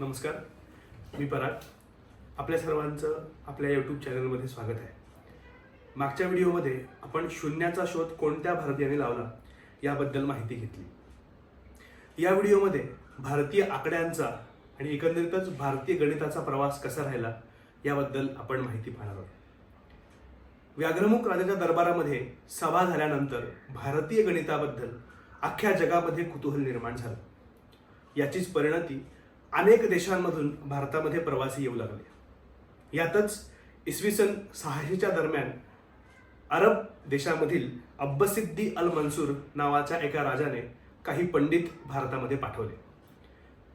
नमस्कार मी पराग. आपल्या सर्वांचं आपल्या यूट्यूब चॅनलमध्ये स्वागत आहे. मागच्या व्हिडिओमध्ये आपण शून्याचा शोध कोणत्या भारतीयाने लावला याबद्दल माहिती घेतली. या व्हिडिओमध्ये भारतीय आकड्यांचा आणि एकंदरीतच भारतीय गणिताचा प्रवास कसा राहिला याबद्दल आपण माहिती पाहणार आहोत. व्याघ्रमुख राजाच्या दरबारामध्ये सभा झाल्यानंतर भारतीय गणिताबद्दल अख्ख्या जगामध्ये कुतूहल निर्माण झालं. याचीच परिणती अनेक देशांमधून भारतामध्ये प्रवासी येऊ लागले. यातच इसवी सन सहाशेच्या दरम्यान अरब देशामधील अब्बसिद्दी अल मन्सूर नावाच्या एका राजाने काही पंडित भारतामध्ये पाठवले.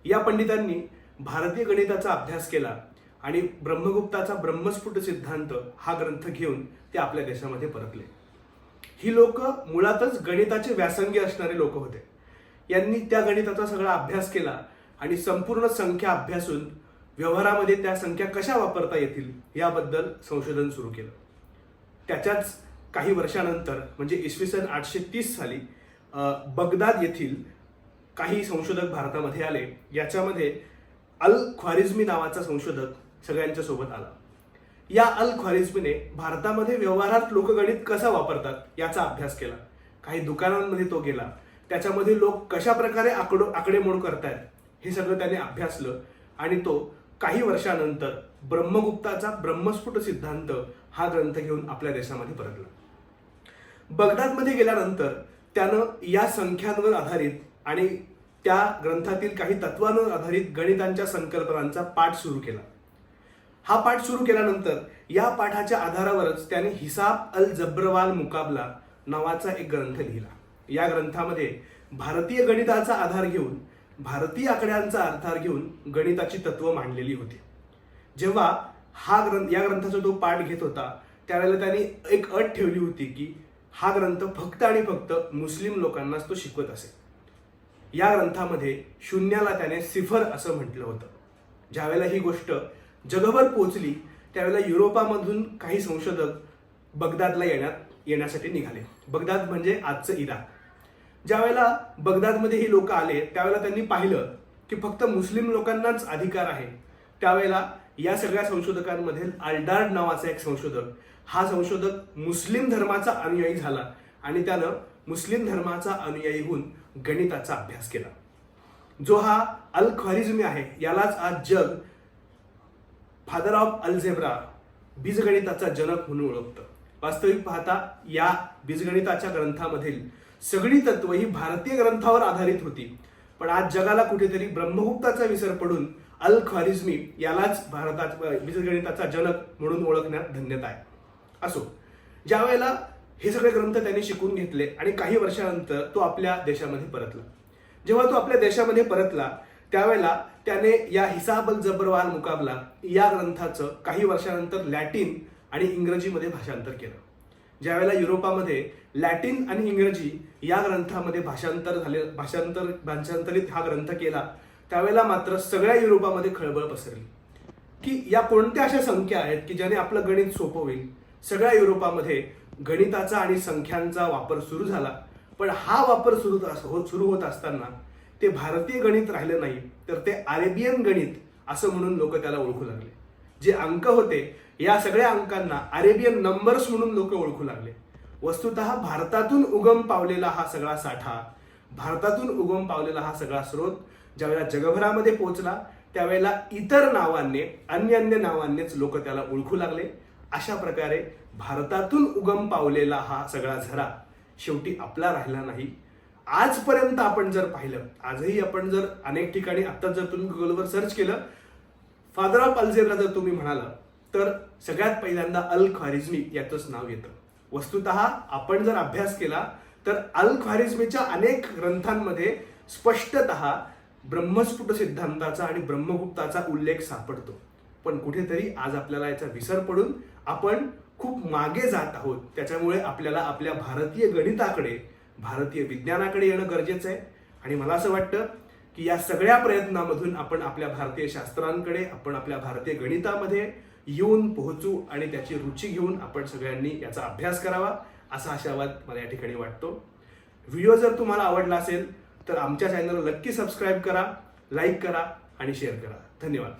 या पंडितांनी भारतीय गणिताचा अभ्यास केला आणि ब्रह्मगुप्ताचा ब्रह्मस्फुट सिद्धांत हा ग्रंथ घेऊन ते आपल्या देशामध्ये परतले. ही लोक मुळातच गणिताचे व्यासंगी असणारे लोक होते. यांनी त्या गणिताचा सगळा अभ्यास केला आणि संपूर्ण संख्या अभ्यासून व्यवहारामध्ये त्या संख्या कशा वापरता येतील याबद्दल संशोधन सुरू केलं. त्याच्याच काही वर्षानंतर म्हणजे इसवी सन आठशे तीस साली बगदाद येथील काही संशोधक भारतामध्ये आले. याच्यामध्ये अल ख्वारिझमी नावाचा संशोधक सगळ्यांच्या सोबत आला. या अल ख्वारिझमीने भारतामध्ये व्यवहारात लोकगणित कसा वापरतात याचा अभ्यास केला. काही दुकानांमध्ये तो गेला. त्याच्यामध्ये लोक कशा प्रकारे आकडो आकडेमोड करतायत हे सगळं त्याने अभ्यासलं. आणि तो काही वर्षानंतर ब्रह्मगुप्ताचा ब्रह्मस्फुट सिद्धांत हा ग्रंथ घेऊन आपल्या देशामध्ये परतला. बगदादमध्ये गेल्यानंतर त्यानं या संख्यांवर आधारित आणि त्या ग्रंथातील काही तत्वांवर आधारित गणितांच्या संकल्पनांचा पाठ सुरू केला. हा पाठ सुरू केल्यानंतर या पाठाच्या आधारावरच त्याने हिसाब अल जब्रवाल मुकाबला नावाचा एक ग्रंथ लिहिला. या ग्रंथामध्ये भारतीय गणिताचा आधार घेऊन भारतीय आकड्यांचा आधार घेऊन गणिताची तत्व मांडलेली होती. जेव्हा हा ग्रंथ या ग्रंथाचा तो पाठ घेत होता त्यावेळेला त्यांनी एक अट ठेवली होती की हा ग्रंथ फक्त आणि फक्त मुस्लिम लोकांनाच तो शिकवत असे. या ग्रंथामध्ये शून्याला त्याने सिफर असं म्हटलं होतं. ज्यावेळेला ही गोष्ट जगभर पोचली त्यावेळेला युरोपामधून काही संशोधक बगदादला येण्यात येण्यासाठी निघाले. बगदाद म्हणजे आजचं इराक. ज्या वेळेला बगदादमध्ये ही लोक आले त्यावेळेला त्यांनी पाहिलं की फक्त मुस्लिम लोकांनाच अधिकार आहे. त्यावेळेला या सगळ्या संशोधकांमध्ये अल्डार्ड नावाचा एक संशोधक हा संशोधक मुस्लिम धर्माचा अनुयायी झाला आणि त्यानं मुस्लिम धर्माचा अनुयायी होऊन गणिताचा अभ्यास केला. जो हा अल ख्वारिझमी आहे यालाच आज जग फादर ऑफ अल्झेब्रा बीजगणिताचा जनक म्हणून ओळखतं. वास्तविक पाहता या बीजगणिताच्या ग्रंथामधील सगळी तत्व ही भारतीय ग्रंथावर आधारित होती. पण आज जगाला कुठेतरी ब्रह्मगुप्ताचा विसर पडून अल ख्वारिझमी यालाच भारतात बीजगणिताचा जनक म्हणून ओळखण्यात धन्यता आहे. असो ज्या वेळेला हे सगळे ग्रंथ त्यांनी शिकून घेतले आणि काही वर्षानंतर तो आपल्या देशामध्ये परतला. जेव्हा तो आपल्या देशामध्ये परतला त्यावेळेला त्याने या हिसाब जबरवाल मुकाबला या ग्रंथाचं काही वर्षानंतर लॅटिन आणि इंग्रजीमध्ये भाषांतर केलं. ज्यावेळेला युरोपामध्ये लॅटिन आणि इंग्रजी या ग्रंथामध्ये भाषांतर झाले भाषांतर भाषांतरित हा ग्रंथ केला त्यावेळेला मात्र सगळ्या युरोपामध्ये खळबळ पसरली. की या कोणत्या अशा संख्या आहेत की ज्याने आपलं गणित सोपं होईल? सगळ्या युरोपामध्ये गणिताचा आणि संख्यांचा वापर सुरू झाला पण हा वापर सुरू होत सुरू होत असताना ते भारतीय गणित राहिलं नाही तर ते अरेबियन गणित असं म्हणून लोक त्याला ओळखू लागले. जे अंक होते या सगळ्या अंकांना अरेबियन नंबर्स म्हणून लोक ओळखू लागले. वस्तुत भारतातून उगम पावलेला हा सगळा साठा भारतातून उगम पावलेला हा सगळा स्रोत ज्यावेळेला जगभरामध्ये पोहोचला त्यावेळेला इतर नावांनी अन्य अन्य नावांनीच लोक त्याला ओळखू लागले. अशा प्रकारे भारतातून उगम पावलेला हा सगळा झरा शेवटी आपला राहिला नाही. आजपर्यंत आपण जर पाहिलं आजही आपण जर अनेक ठिकाणी आता जर तुम्ही गुगलवर सर्च केलं फादर ऑफ अल्झेब्रा जर तुम्ही म्हणाला तर सगळ्यात पहिल्यांदा अल ख्वारिझमी याचंच नाव येतं. वस्तुत आपण जर अभ्यास केला तर अल ख्वारिझमीच्या अनेक ग्रंथांमध्ये स्पष्टत ब्रह्मस्फुट सिद्धांताचा आणि ब्रह्मगुप्ताचा उल्लेख सापडतो. पण कुठेतरी आज आपल्याला याचा विसर पडून आपण खूप मागे जात आहोत. त्याच्यामुळे आपल्याला आपल्या भारतीय गणिताकडे भारतीय विज्ञानाकडे येणं गरजेचं आहे. आणि मला असं वाटतं की या सगळ्या प्रयत्नामधून आपण आपल्या भारतीय शास्त्रांकडे आपण आपल्या भारतीय गणितामध्ये येऊन पोहोचू आणि त्याची रुची घेऊन आपण सगळ्यांनी याचा अभ्यास करावा असा आशावाद मला या ठिकाणी वाटतो. व्हिडिओ जर तुम्हाला आवडला असेल तर आमच्या चॅनलला नक्की सबस्क्राईब करा लाईक करा आणि शेअर करा. धन्यवाद.